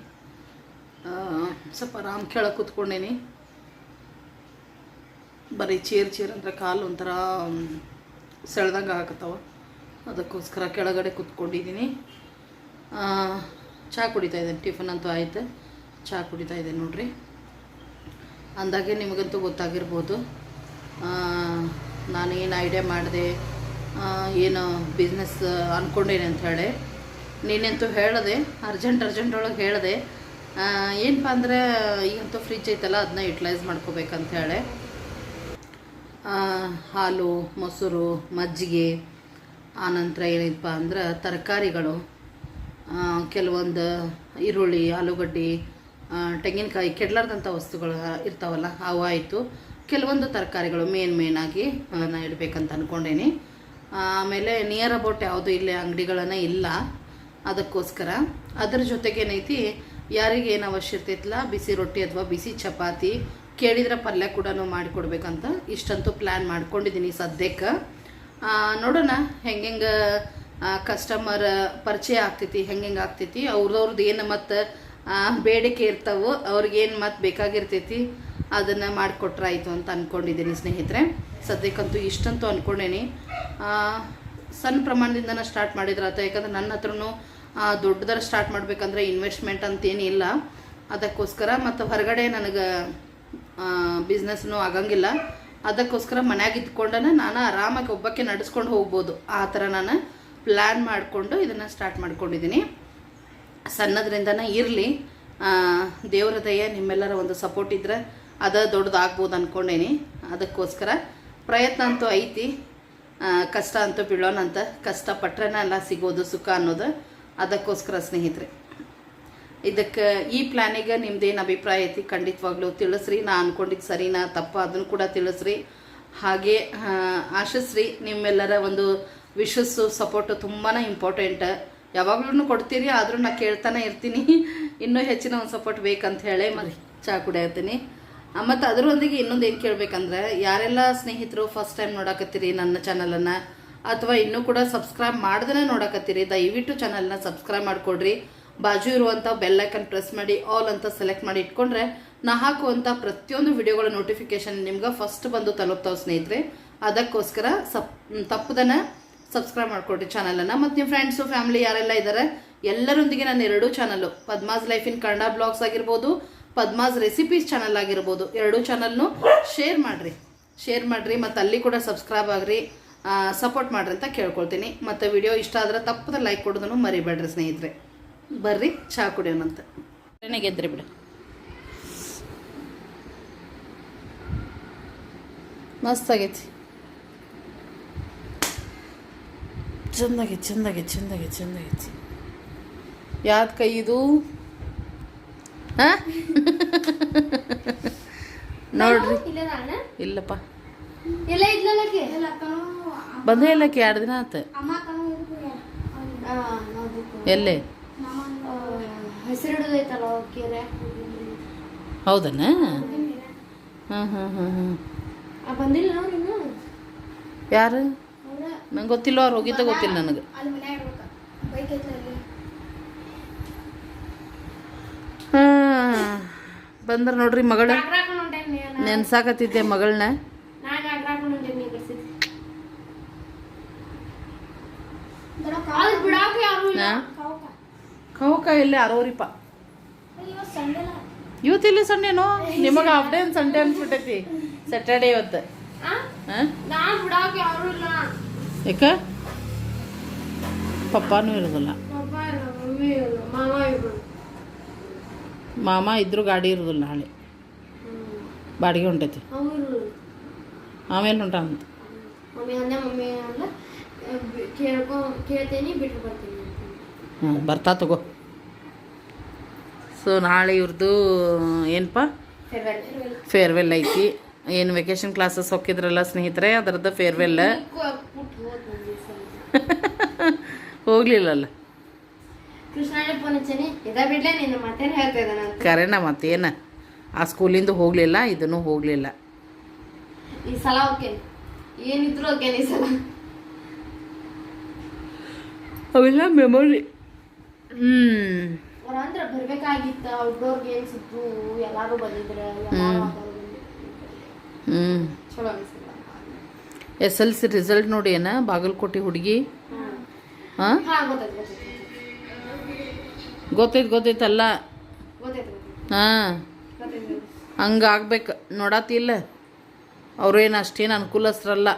ಸ್ವಲ್ಪ ಆರಾಮ್ ಕೆಳಗೆ ಕೂತ್ಕೊಂಡೇನಿ. ಬರೀ ಚೇರ್ ಚೇರ್ ಅಂದ್ರೆ ಕಾಲು ಒಂಥರ ಸೆಳೆದಂಗೆ ಆಗತ್ತವ ಅದಕ್ಕೋಸ್ಕರ ಕೆಳಗಡೆ ಕೂತ್ಕೊಂಡಿದ್ದೀನಿ ಚಹಾ ಕುಡಿತಾ ಇದ್ದೇನೆ, ಟಿಫನ್ ಅಂತೂ ಆಯಿತು. ಚಹಾ ಕುಡಿತಾ ಇದ್ದೇನೆ ನೋಡ್ರಿ. ಅಂದಾಗೆ ನಿಮಗಂತೂ ಗೊತ್ತಾಗಿರ್ಬೋದು. ನಾನು ಏನು ಐಡಿಯಾ ಮಾಡಿದೆ ಏನು ಬಿಸ್ನೆಸ್ ಅಂದ್ಕೊಂಡೇನೆ ಅಂತ ಹೇಳಿ. ನೀನಂತೂ ಹೇಳಿದೆ ಅರ್ಜೆಂಟ್ ಅರ್ಜೆಂಟ್ ಒಳಗೆ ಹೇಳಿದೆ ಏನಪ್ಪ ಅಂದರೆ ಈಗಂತೂ ಫ್ರಿಜ್ ಐತಲ್ಲ ಅದನ್ನ ಯುಟಿಲೈಸ್ ಮಾಡ್ಕೋಬೇಕಂತ ಹೇಳಿ. ಹಾಲು, ಮೊಸರು, ಮಜ್ಜಿಗೆ ಆನಂತರ ಏನೈತಪ್ಪ ಅಂದ್ರೆ ತರಕಾರಿಗಳು ಕೆಲವೊಂದು ಈರುಳ್ಳಿ, ಆಲೂಗಡ್ಡೆ ತೆಂಗಿನಕಾಯಿ, ಕೆಡ್ಲಾರ್ದಂಥ ವಸ್ತುಗಳು ಇರ್ತಾವಲ್ಲ, ಅವು ಆಯಿತು. ಕೆಲವೊಂದು ತರಕಾರಿಗಳು ಮೇನ್ ಮೇನಾಗಿ ನಾನು ಇಡಬೇಕಂತ ಅಂದ್ಕೊಂಡೇನಿ ಆಮೇಲೆ ನಿಯರ್ ಅಬೌಟ್ ಯಾವುದು ಇಲ್ಲೇ ಅಂಗಡಿಗಳನ್ನ ಇಲ್ಲ. ಅದಕ್ಕೋಸ್ಕರ ಅದ್ರ ಜೊತೆಗೆ ಯಾರಿಗೆ ಏನು ಅವಶ್ಯ ಇರ್ತೈತಲ್ಲ ಬಿಸಿ ರೊಟ್ಟಿ ಅಥವಾ ಬಿಸಿ ಚಪಾತಿ ಕೇಳಿದ್ರೆ ಪಲ್ಯ ಕೂಡ ಮಾಡಿಕೊಡ್ಬೇಕಂತ ಇಷ್ಟಂತೂ ಪ್ಲ್ಯಾನ್ ಮಾಡ್ಕೊಂಡಿದ್ದೀನಿ ಸದ್ಯಕ್ಕೆ. ನೋಡೋಣ ಹೆಂಗೆಂಗೆ ಕಸ್ಟಮರ್ ಪರಿಚಯ ಆಗ್ತೈತಿ, ಹೆಂಗೆಂಗೆ ಆಗ್ತೈತಿ ಅವ್ರದವ್ರದ್ದು ಏನು ಮತ್ತು ಬೇಡಿಕೆ ಇರ್ತಾವೋ ಅವ್ರಿಗೇನು ಮತ್ತು ಬೇಕಾಗಿರ್ತೈತಿ ಅದನ್ನು ಮಾಡಿಕೊಟ್ರಾಯಿತು ಅಂತ ಅಂದ್ಕೊಂಡಿದ್ದೀನಿ ಸ್ನೇಹಿತರೆ. ಸದ್ಯಕ್ಕಂತೂ ಇಷ್ಟಂತೂ ಅಂದ್ಕೊಂಡೇನಿ ಸಣ್ಣ ಪ್ರಮಾಣದಿಂದನೇ ಸ್ಟಾರ್ಟ್ ಮಾಡಿದ್ರಾತ ಯಾಕಂದ್ರೆ ನನ್ನ ಹತ್ರನೂ ದೊಡ್ಡದರ ಸ್ಟಾರ್ಟ್ ಮಾಡಬೇಕಂದ್ರೆ ಇನ್ವೆಸ್ಟ್ಮೆಂಟ್ ಅಂತೇನಿಲ್ಲ ಅದಕ್ಕೋಸ್ಕರ ಮತ್ತು ಹೊರಗಡೆ ನನಗೆ ಬಿಸ್ನೆಸ್ನೂ ಆಗಂಗಿಲ್ಲ. ಅದಕ್ಕೋಸ್ಕರ ಮನ್ಯಾಗ ಇದ್ಕೊಂಡನ ನಾನು ಆರಾಮಾಗಿ ಒಬ್ಬಕ್ಕೆ ನಡೆಸ್ಕೊಂಡು ಹೋಗ್ಬೋದು. ಆ ಥರ ನಾನು ಪ್ಲ್ಯಾನ್ ಮಾಡಿಕೊಂಡು ಇದನ್ನು ಸ್ಟಾರ್ಟ್ ಮಾಡ್ಕೊಂಡಿದ್ದೀನಿ ಸಣ್ಣದ್ರಿಂದನೇ ಇರಲಿ. ದೇವರ ದಯ, ನಿಮ್ಮೆಲ್ಲರ ಒಂದು ಸಪೋರ್ಟ್ ಇದ್ದರೆ ಅದ ದೊಡ್ಡದಾಗ್ಬೋದು ಅಂದ್ಕೊಂಡೇನಿ ಅದಕ್ಕೋಸ್ಕರ ಪ್ರಯತ್ನ ಅಂತೂ ಐತಿ. ಕಷ್ಟ ಅಂತೂ ಬೀಳೋಣ ಅಂತ ಕಷ್ಟಪಟ್ರೆ ಎಲ್ಲ ಸಿಗೋದು ಸುಖ ಅನ್ನೋದು. ಅದಕ್ಕೋಸ್ಕರ ಸ್ನೇಹಿತರೆ, ಇದಕ್ಕೆ ಈ ಪ್ಲ್ಯಾನಿಗೆ ನಿಮ್ದೇನು ಅಭಿಪ್ರಾಯ ಐತಿ ಖಂಡಿತವಾಗ್ಲೂ ತಿಳಿಸ್ರಿ. ನಾ ಅಂದ್ಕೊಂಡಿದ್ದು ಸರಿನಾ ತಪ್ಪ ಅದನ್ನು ಕೂಡ ತಿಳಿಸ್ರಿ. ಹಾಗೆ ಆಶಿಸ್ರಿ. ನಿಮ್ಮೆಲ್ಲರ ಒಂದು ವಿಶಸ್ಸು ಸಪೋರ್ಟು ತುಂಬಾ ಇಂಪಾರ್ಟೆಂಟ್. ಯಾವಾಗ್ಲೂ ಕೊಡ್ತೀರಿ, ಆದರೂ ನಾ ಕೇಳ್ತಾನೆ ಇರ್ತೀನಿ. ಇನ್ನೂ ಹೆಚ್ಚಿನ ಒಂದು ಸಪೋರ್ಟ್ ಬೇಕಂತ ಹೇಳಿ ಮರಿ ಚಹಾ ಕುಡಿಯತ್ತೀನಿ. ಮತ್ತು ಅದರೊಂದಿಗೆ ಇನ್ನೊಂದು ಏನು ಕೇಳಬೇಕಂದ್ರೆ, ಯಾರೆಲ್ಲ ಸ್ನೇಹಿತರು ಫಸ್ಟ್ ಟೈಮ್ ನೋಡಕತ್ತೀರಿ ನನ್ನ ಚಾನಲನ್ನು ಅಥವಾ ಇನ್ನೂ ಕೂಡ ಸಬ್ಸ್ಕ್ರೈಬ್ ಮಾಡ್ದೇ ನೋಡಕತ್ತೀರಿ, ದಯವಿಟ್ಟು ಚಾನಲ್ನ ಸಬ್ಸ್ಕ್ರೈಬ್ ಮಾಡಿಕೊಡ್ರಿ. ಬಾಜು ಇರುವಂಥ ಬೆಲ್ಲೈಕನ್ ಪ್ರೆಸ್ ಮಾಡಿ ಆಲ್ ಅಂತ ಸೆಲೆಕ್ಟ್ ಮಾಡಿ ಇಟ್ಕೊಂಡ್ರೆ ನಾ ಹಾಕುವಂಥ ಪ್ರತಿಯೊಂದು ವಿಡಿಯೋಗಳ ನೋಟಿಫಿಕೇಶನ್ ನಿಮ್ಗೆ ಫಸ್ಟ್ ಬಂದು ತಲುಪ್ತಾವೆ ಸ್ನೇಹಿತರೆ. ಅದಕ್ಕೋಸ್ಕರ ಸಪ್ ತಪ್ಪದನ್ನ ಸಬ್ಸ್ಕ್ರೈಬ್ ಮಾಡ್ಕೊಡ್ರಿ ಚಾನಲನ್ನು ಮತ್ತು ನಿಮ್ಮ ಫ್ರೆಂಡ್ಸು ಫ್ಯಾಮಿಲಿ ಯಾರೆಲ್ಲ ಇದ್ದಾರೆ ಎಲ್ಲರೊಂದಿಗೆ ನಾನು ಎರಡೂ channel Padma's life in Kannada vlogs ಆಗಿರ್ಬೋದು, ಪದ್ಮಾಸ್ ರೆಸಿಪೀಸ್ ಚಾನಲ್ ಆಗಿರ್ಬೋದು, ಎರಡೂ ಚಾನಲ್ನು ಶೇರ್ ಮಾಡಿರಿ. ಶೇರ್ ಮಾಡಿರಿ ಮತ್ತು ಅಲ್ಲಿ ಕೂಡ ಸಬ್ಸ್ಕ್ರೈಬ್ ಆಗ್ರಿ. ಸಪೋರ್ಟ್ ಮಾಡ್ರಿ ಅಂತ ಕೇಳ್ಕೊಳ್ತೀನಿ. ಮತ್ತು ವಿಡಿಯೋ ಇಷ್ಟ ಆದ್ರೆ ತಪ್ಪದ ಲೈಕ್ ಕೊಡೋದನ್ನು ಮರಿಬೇಡ್ರಿ ಸ್ನೇಹಿತರೆ. ಬರ್ರಿ ಚಹಾ ಕುಡಿಯೋಣಂತ ಗೆದ್ರಿ ಬಿಡು. ಮಸ್ತ್ ಆಗೈತಿ. ಚಂದಾಗೈತಿ ಚಂದಾಗೈತಿ ಚಂದಾಗೈತಿ ಚಂದಾಗೈತಿ. ಯಾವ್ದು ಕೈ ಇದು? ಹಾ? ನೋಡ್ರಿ. ಇಲ್ಲಪ್ಪ. ಎಲ್ಲ ಇಲ್ಲ ಬಂದೇ ಇಲ್ಲಕ್ಕೆ ಎರಡು ದಿನ ಆತ. ಎಲ್ಲಿ? ಹೌದನ? ಹಾಂ ಹಾಂ ಹಾಂ ಹಾಂ ಬಂದಿಲ್ಲ ನೀನು ಯಾರು? ನಂಗೆ ಗೊತ್ತಿಲ್ಲ ಅವ್ರು ಹೋಗಿದ್ದ ಗೊತ್ತಿಲ್ಲ ನನಗೆ. ಹಾಂ ಬಂದ್ರೆ ನೋಡ್ರಿ ಮಗಳ. ನೆನ್ಸಾಕತ್ತಿದ್ದೆ ಮಗಳನ್ನ ನಾನು ಹಾಕೊಂಡು ಹೊಂಟೇನಿ ನೀ ಬರ್ಸಿದ್ ಅದು ಬಿಡಾಕ ಯಾರು ಇಲ್ಲ ಹಾ? ಕೌಕ. ಇಲ್ಲೇ ಅರೋರಿಪ. ಇವತ್ತು ಇಲ್ಲಿ ಸಂಡೇನೋ? ನಿಮಗೆ ಹಾಫ್ ಡೇ ಸಂಡೇ ಅನ್ಸ್ಬಿಟ್ಟೈತಿ ಸ್ಯಾಟರ್ಡೇ ಇವತ್ತು. ಆ? ಹಾಂ? ನಾನು ಬಿಡಾಕ ಯಾರು ಇಲ್ಲ. ಯಾಕ? ಪಪ್ಪಾನೂ ಇರೋದಿಲ್ಲ. ಮಾಮ ಇದ್ರು ಗಾಡಿ ಇರೋದಿಲ್ಲ ನಾಳೆ. ಬಾಡಿಗೆ ಹೊಂಟೈತಿ. ಆಮೇಲೆ ಹೊಂಟ ಅಂತ ಮಮ್ಮಿ ಅಂದೆ ಮಮ್ಮಿ ಅಲ್ಲ ಕೇಳ್ಕೊ ಕೇಳ್ತೇನಿ ಬಿಟ್ಟು ಬರ್ತೀನಿ ಹಾಂ ಬರ್ತಾ ತಗೋ. ಸೊ ನಾಳೆ ಇವ್ರದ್ದು ಏನಪ್ಪ ಫೇರ್ವೆಲ್ ಫೇರ್ವೆಲ್ ಐತಿ. ಏನು ವೆಕೇಶನ್ ಕ್ಲಾಸಸ್ ಹೋಗಿದ್ರಲ್ಲ ಸ್ನೇಹಿತರೆ ಅದರದ್ದು ಫೇರ್ವೆಲ್. ಹೋಗ್ಲಿಲ್ಲಲ್ಲ? ಕರೆನ ಮತ್ತೇನು? ಆ ಸ್ಕೂಲಿಂದ ಹೋಗಲಿಲ್ಲ ಇದನ್ನು ಹೋಗ್ಲಿಲ್ಲ. ಈ ಸಲ ಓಕೆ ಏನಿದ್ರು ಓಕೆ ಈ ಸಲ. ಅವೆಲ್ಲ ಮೆಮೊರಿ ಹ್ಞೂ ಅವ್ರ ಅಂದ್ರ ಔಟ್ಡೋರ್ ಗೇಮ್ಸ್ ಇತ್ತು ಎಲ್ಲಾರು ಬಂದಿದ್ರ ಎಲ್ಲಾರು ಆಟೋರು ಹ್ಞೂ ಚಲೋ ಅನ್ಸಿಲ್ಲ. ಎಸ್ ಎಲ್ ಸಿ ರಿಸಲ್ಟ್ ನೋಡಿ ಏನ? ಬಾಗಲಕೋಟೆ ಹುಡುಗಿ? ಗೊತ್ತೈತ್ ಹಾಂ? ಗೊತ್ತೈತೆ ಗೊತ್ತೈತಲ್ಲ ಹಾಂ. ಗೊತ್ತಾಯ್ತು. ಹಂಗೆ ಆಗ್ಬೇಕು ನೋಡತ್ತಿಲ್ಲ ಅವ್ರೇನು ಅಷ್ಟೇನು ಅನುಕೂಲಸ್ರಲ್ಲ.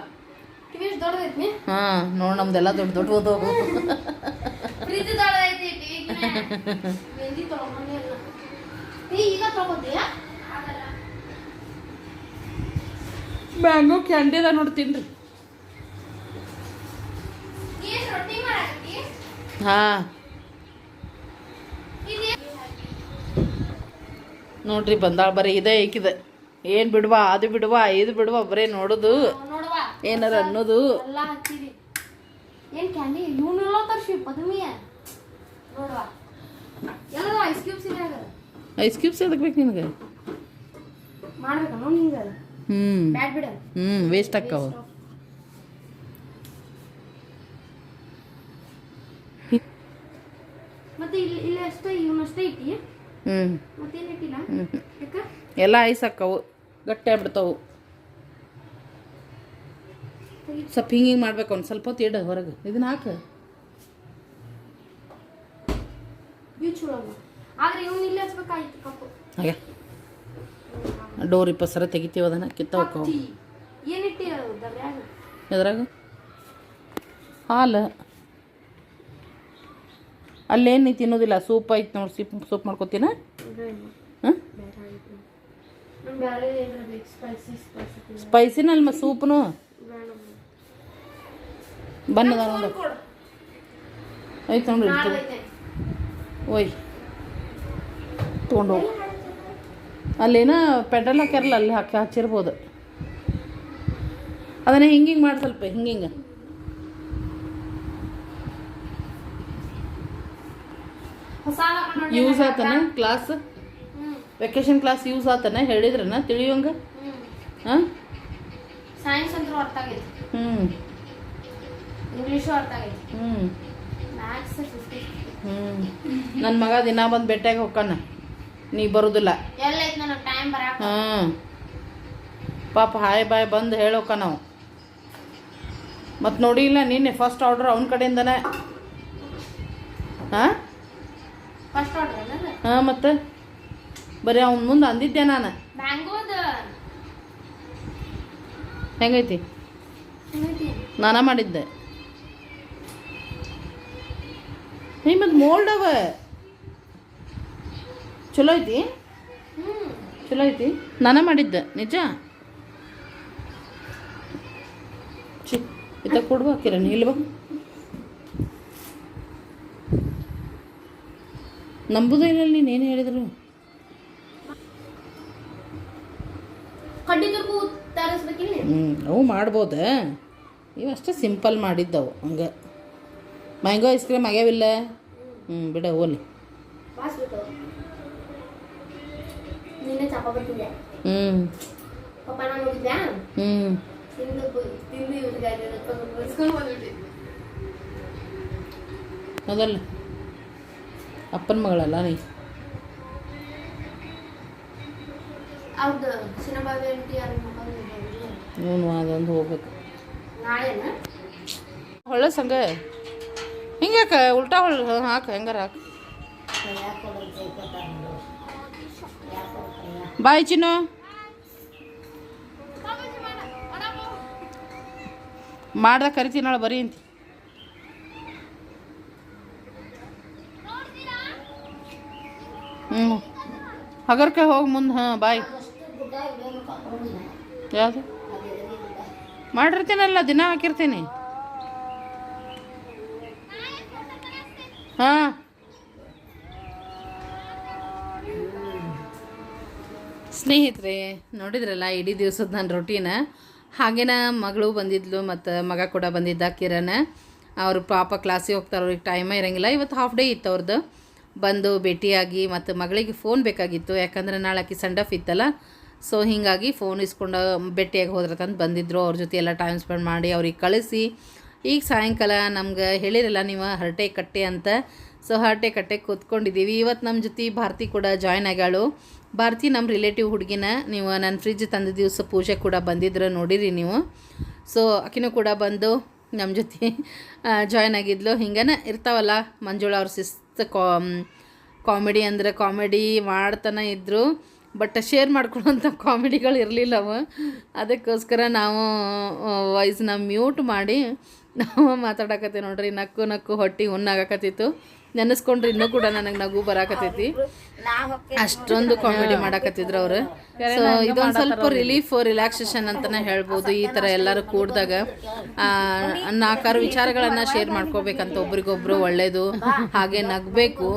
ಹಾಂ ನೋಡಿ ನಮ್ದೆಲ್ಲ ದೊಡ್ಡ ದೊಡ್ಡ ಆಗಲ್ಲ ಮ್ಯಾಂಗೋ ಕ್ಯಾಂಡಿ ಅದ ನೋಡ್ತೀನಿ ಹಾಂ. ಇದೇ. ನೋಡ್ರಿ ಬಂದಾಳ ಬರೀ ಇದೇ ಏಕಿದೆ ಏನು ಬಿಡುವ ಅದು ಬಿಡುವ ಇದು ಬಿಡುವ ಬರೀ ನೋಡೋದು. ಏನಾರ ಅನ್ನೋದು. ಎಲ್ಲ ಏನ್ ಕ್ಯಾಂಡಿ ಇವನ್ನೆಲ್ಲ ತರ್ಸಿ ಪದ್ಮಿಯ. ನೋಡುವ. ಎಲ್ಲ ಐಸ್ ಕ್ಯೂಬ್ಸ್ ಇದೆ ಐಸ್ ಕ್ಯೂಬ್ಸ್ ಎದಕ್ಕೆ ಬೇಕು ನಿನಗೆ? ಮಾಡ್ಬೇಕ ನೋಡಿ ಹಿಂಗ ಹ್ಞೂ ಬ್ಯಾಡ್ ಬಿಡ. ಹ್ಞೂ ವೇಸ್ಟ್ ಆಕ್ಕಾವ ಮತ್ತೆ ಇಲ್ಲಿ ಇಲ್ಲಿ ಅಷ್ಟೇ ಇವನಷ್ಟೇ ಇಟ್ಟಿ. ಹ್ಞೂ ಮತ್ತೇನ್ ಇಟ್ಟಿಲ್ಲ? ಯಾಕ? ಎಲ್ಲ ಐಸ್ ಹಾಕ್ಕವು ಗಟ್ಟಿ ಆಗ್ಬಿಡ್ತಾವು. ಸ್ವಲ್ಪ ಹಿಂಗೆ ಹಿಂಗೆ ಮಾಡ್ಬೇಕು ಒಂದು ಸ್ವಲ್ಪ ಹೊತ್ತು ಇಡು ಹೊರಗೆ. ಇದನ್ನ ಹಾಕು. ಹಾಗೆ. ಡೋರ್ ಇಪ್ಪ ಸರ ತೆಗಿತೀವಿ ಅದನ್ನ ಕಿತ್ತ. ಹೋಕ್ಕವು ಟೀ ಏನಿಟ್ಟಿ ದರ್ಯಾಗ? ಎದ್ರಾಗ? ಹಾಲು. ಅಲ್ಲೇನು ತಿನ್ನೋದಿಲ್ಲ ಸೂಪ್ ಐತೆ ನೋಡಿ ಸೀಪ್ ಸೂಪ್ ಮಾಡ್ಕೊತೀನ? ಸ್ಪೈಸಿನಲ್ಲಿ ಸೂಪ್ನು? ಬನ್ನದ ನೋಡು. ಐತೆ. ಒಯ್ ತೊಗೊಂಡು ಹೋಗು ಅಲ್ಲೇನ ಪೆಟ್ರೋಲ್ ಹಾಕ್ಯಾರಲ್ಲ ಅಲ್ಲಿ ಹಾಕಿ ಹಚ್ಚಿರ್ಬೋದು ಅದನ್ನ ಹಿಂಗೆ ಹಿಂಗೆ ಮಾಡಿ ಸ್ವಲ್ಪ ಹಿಂಗೆ ಹಿಂಗೆ ಯೂಸ್ ಆತನ ಕ್ಲಾಸ್ ವೆಕೇಶನ್ ಕ್ಲಾಸ್ ಯೂಸ್ ಆತನ? ಹೇಳಿದ್ರನ? ತಿಳಿಯೋಂಗ ಹಾಂ? ಸೈನ್ಸ್ ಅಂತ ಹ್ಞೂ ಇಂಗ್ಲೀಷು ಅರ್ಥ ಆಗೈತಿ. ಹ್ಞೂ ಮ್ಯಾಥ್ಸ್ ಫಿಫ್ಟಿ ಹ್ಞೂ ನನ್ನ ಮಗ ದಿನ ಬಂದು ಬೆಟ್ಟಾಗ ಹೋಗ್ಕಾನ ನೀ ಬರೋದಿಲ್ಲ. ಎಲ್ಲ ಐತ್ ನನಗೆ ಟೈಮ್ ಬರಾಕ ಹ್ಞೂ ಪಾಪ ಹಾಯ್ ಬಾಯ್ ಬಂದು ಹೇಳೋಕ ನಾವು. ಮತ್ತು ನೋಡಿ ಇಲ್ಲ ನೀನೆ ಫಸ್ಟ್ ಆರ್ಡ್ರ್ ಅವನ ಕಡೆಯಿಂದನೇ. ಹಾಂ? ಫಸ್ಟ್ ಆರ್ಡರ್ ಏನದ ಹಾಂ ಮತ್ತು? ಬರೀ ಅವನ ಮುಂದೆ ಅಂದಿದ್ದೆ ನಾನು. ಹೆಂಗೈತಿ? ನಾನ ಮಾಡಿದ್ದೆ. ಮತ್ತು ಮೋಲ್ಡ್ ಅವ. ಚಲೋ ಐತಿ? ಚಲೋ ಐತಿ? ನಾನು ಮಾಡಿದ್ದೆ ನಿಜ? ಚಿ ಇತ್ತ ಕೊಡ್ಬಾ ಕಿರಣ್ ಇಲ್ವಾ ನಂಬುದೇ ಇಲ್ಲ ನೀನು ಏನು ಹೇಳಿದ್ರು? ಹ್ಞೂ ಅವು ಮಾಡ್ಬೋದ? ಇವಷ್ಟೇ ಅಷ್ಟೇ ಸಿಂಪಲ್ ಮಾಡಿದ್ದವು ಹಂಗೆ. ಮ್ಯಾಂಗೋ ಐಸ್ ಕ್ರೀಮ್ ಆಗ್ಯಾವಿಲ್ಲ? ಹ್ಞೂ ಬಿಡ ಓಲಿ ಹ್ಞೂ ಹ್ಞೂ ಅದಲ್ಲ ಅಪ್ಪನ ಮಗಳಲ್ಲ ನೀ? ಅದೊಂದು ಹೋಗ್ಬೇಕು. ಹೊಳ್ಳ ಸಂಗ ಹಿಂಗ್ಯಾಕ ಉಲ್ಟಾ ಹೊಳ್ ಹಾಕ, ಹೆಂಗಾರ ಹಾಕ. ಬಾಯ್ ಚಿನ್ನು. ಮಾಡ್ದ ಕರಿತೀನಾಳ ಬರೀ ಅಂತಿ. ಹ್ಞೂ ಹಗರ್ಕೆ ಹೋಗಿ ಮುಂದೆ, ಹಾಂ, ಬಾಯ್. ಯಾವುದು? ಮಾಡಿರ್ತೀನಲ್ಲ, ದಿನ ಹಾಕಿರ್ತೀನಿ. ಹಾಂ. ಸ್ನೇಹಿತರೆ, ನೋಡಿದ್ರಲ್ಲ ಇಡೀ ದಿವಸದ ನನ್ನ ರೊಟೀನ ಹಾಗೇನ ಮಗಳು ಬಂದಿದ್ಲು ಮತ್ತು ಮಗ ಕೂಡ ಬಂದಿದ್ದ ಕಿರಣ. ಅವರು ಪಾಪ ಕ್ಲಾಸಿಗೆ ಹೋಗ್ತಾರೆ, ಅವ್ರಿಗೆ ಟೈಮೇ ಇರೋಂಗಿಲ್ಲ. ಇವತ್ತು ಹಾಫ್ ಡೇ ಇತ್ತು ಅವ್ರದ್ದು ಬಂದು ಭೇಟಿಯಾಗಿ ಮತ್ತು ಮಗಳಿಗೆ ಫೋನ್ ಬೇಕಾಗಿತ್ತು. ಯಾಕಂದ್ರೆ ನಾಳೆ ಆಕಿ ಸಂಡ್ ಆಫ್ ಇತ್ತಲ್ಲ. ಸೊ ಹೀಗಾಗಿ ಫೋನ್ ಇಸ್ಕೊಂಡು ಭೇಟಿಯಾಗಿ ಹೋದ್ರತಂದು ಬಂದಿದ್ದರು ಅವ್ರ ಜೊತೆ ಎಲ್ಲ ಟೈಮ್ ಸ್ಪೆಂಡ್ ಮಾಡಿ ಅವ್ರಿಗೆ ಕಳಿಸಿ ಈಗ ಸಾಯಂಕಾಲ ನಮ್ಗೆ ಹೇಳಿರಲ್ಲ ನೀವು ಹರಟೆ ಕಟ್ಟೆ ಅಂತ. ಸೊ ಹರಟೆ ಕಟ್ಟೆ ಕೂತ್ಕೊಂಡಿದ್ದೀವಿ ಇವತ್ತು ನಮ್ಮ ಜೊತೆ ಭಾರತಿ ಕೂಡ ಜಾಯ್ನ್ ಆಗ್ಯಾಳು. ಭಾರತಿ ನಮ್ಮ ರಿಲೇಟಿವ್ ಹುಡುಗಿನ ನೀವು ನನ್ನ ಫ್ರಿಜ್ ತಂದ ದಿವಸ ಪೂಜೆ ಕೂಡ ಬಂದಿದ್ರೆ ನೋಡಿರಿ ನೀವು. ಸೊ ಆಕಿನೂ ಕೂಡ ಬಂದು ನಮ್ಮ ಜೊತೆ ಜಾಯ್ನ್ ಆಗಿದ್ಲು. ಹಿಂಗೇನೆ ಇರ್ತಾವಲ್ಲ ಮಂಜುಳ ಅವ್ರ ಶಿಸ್ತು ಕಾಮಿಡಿ ಅಂದ್ರೆ ಕಾಮಿಡಿ ಮಾಡ್ತಾನೆ ಇದ್ದರು ಬಟ್ ಶೇರ್ ಮಾಡ್ಕೊಳ್ಳೋಂಥ ಕಾಮಿಡಿಗಳು ಇರಲಿಲ್ಲ ಅವು ಅದಕ್ಕೋಸ್ಕರ ನಾವು ವಾಯ್ಸ್ನ ಮ್ಯೂಟ್ ಮಾಡಿ ನಾವು ಮಾತಾಡಕತ್ತೀವಿ ನೋಡ್ರಿ ನಕ್ಕು ನಕ್ಕು ಹೊಟ್ಟೆ ಹುಣ್ಣಾಗಕತ್ತಿತ್ತು ನೆನೆಸ್ಕೊಂಡ್ರೆ ಇನ್ನೂ ಕೂಡ ನನಗೆ ನಗು ಬರಾಕತ್ತೈತಿ. ಅಷ್ಟೊಂದು ಕಾಮಿಡಿ ಮಾಡಕತ್ತಿದ್ರು ಅವರು. ಸೊ ಇದೊಂದು ಸ್ವಲ್ಪ ರಿಲೀಫ್ ರಿಲ್ಯಾಕ್ಸೇಷನ್ ಅಂತಲೇ ಹೇಳ್ಬೋದು ಈ ಥರ ಎಲ್ಲರೂ ಕೂಡಿದಾಗ. ನಾಲ್ಕಾರು ವಿಚಾರಗಳನ್ನು ಶೇರ್ ಮಾಡ್ಕೋಬೇಕಂತ ಒಬ್ರಿಗೊಬ್ರು ಒಳ್ಳೇದು ಹಾಗೆ ನಗಬೇಕು.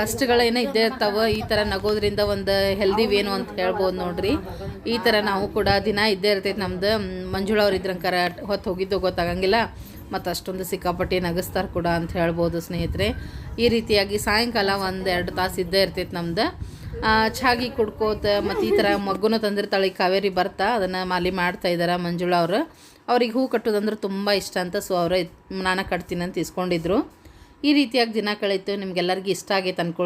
ಕಷ್ಟಗಳೇನೋ ಇದ್ದೇ ಇರ್ತಾವೆ ಈ ಥರ ನಗೋದ್ರಿಂದ ಒಂದು ಹೆಲ್ದಿ ವೇನು ಅಂತ ಹೇಳ್ಬೋದು ನೋಡ್ರಿ. ಈ ಥರ ನಾವು ಕೂಡ ದಿನ ಇದ್ದೇ ಇರ್ತೈತೆ ನಮ್ದು. ಮಂಜುಳ ಅವ್ರು ಇದ್ರಂಕರ ಹೊತ್ತು ಹೋಗಿದ್ದು ಗೊತ್ತಾಗಂಗಿಲ್ಲ. ಮತ್ತು ಅಷ್ಟೊಂದು ಸಿಕ್ಕಾಪಟ್ಟೆ ನಗಿಸ್ತಾರೆ ಕೂಡ ಅಂತ ಹೇಳ್ಬೋದು ಸ್ನೇಹಿತರೆ. ಈ ರೀತಿಯಾಗಿ ಸಾಯಂಕಾಲ ಒಂದು ಎರಡು ತಾಸು ಇದ್ದೇ ಇರ್ತೈತೆ ನಮ್ದು. ಚಾಗಿ ಕುಡ್ಕೋತ ಮತ್ತು ಈ ಥರ ಮಗ್ಗುನ ತಂದಿರ್ತಾಳೆ, ಈ ಕಾವೇರಿ ಬರ್ತಾ ಅದನ್ನು ಮಾಲಿ ಮಾಡ್ತಾ ಇದ್ದಾರೆ ಮಂಜುಳಾ ಅವರು. ಅವ್ರಿಗೆ ಹೂ ಕಟ್ಟೋದಂದ್ರೆ ತುಂಬ ಇಷ್ಟ ಅಂತ ಸೊ ಅವರೇ, ನಾನು ಕಟ್ತೀನಿ ಅಂತ ಇಸ್ಕೊಂಡಿದ್ರು. ಈ ರೀತಿಯಾಗಿ ದಿನ ಕಳೀತು, ನಿಮ್ಗೆಲ್ಲರಿಗೂ ಇಷ್ಟ ಆಗೈತೆ ಅನ್ಕೊಳ್ತೀನಿ.